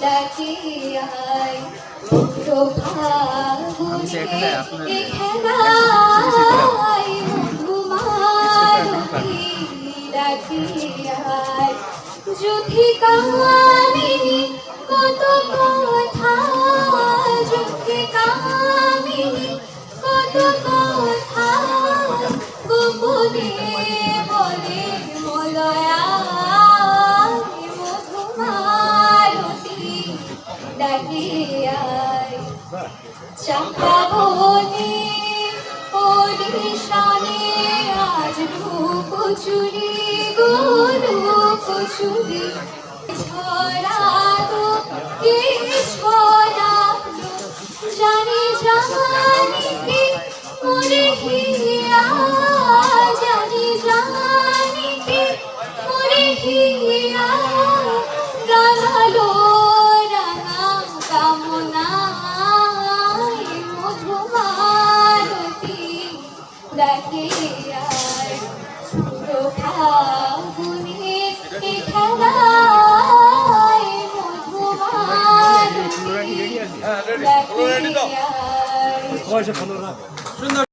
ডাকে আয় পুরো ফাগুনে এ খেলায় ঘুমারতি ডাকে আয় কামিনী আয় চাপা বনে পরিশানে আজ ধূপ চুরি গোলুপ চুরি ছড়াতো কে 我是彭德的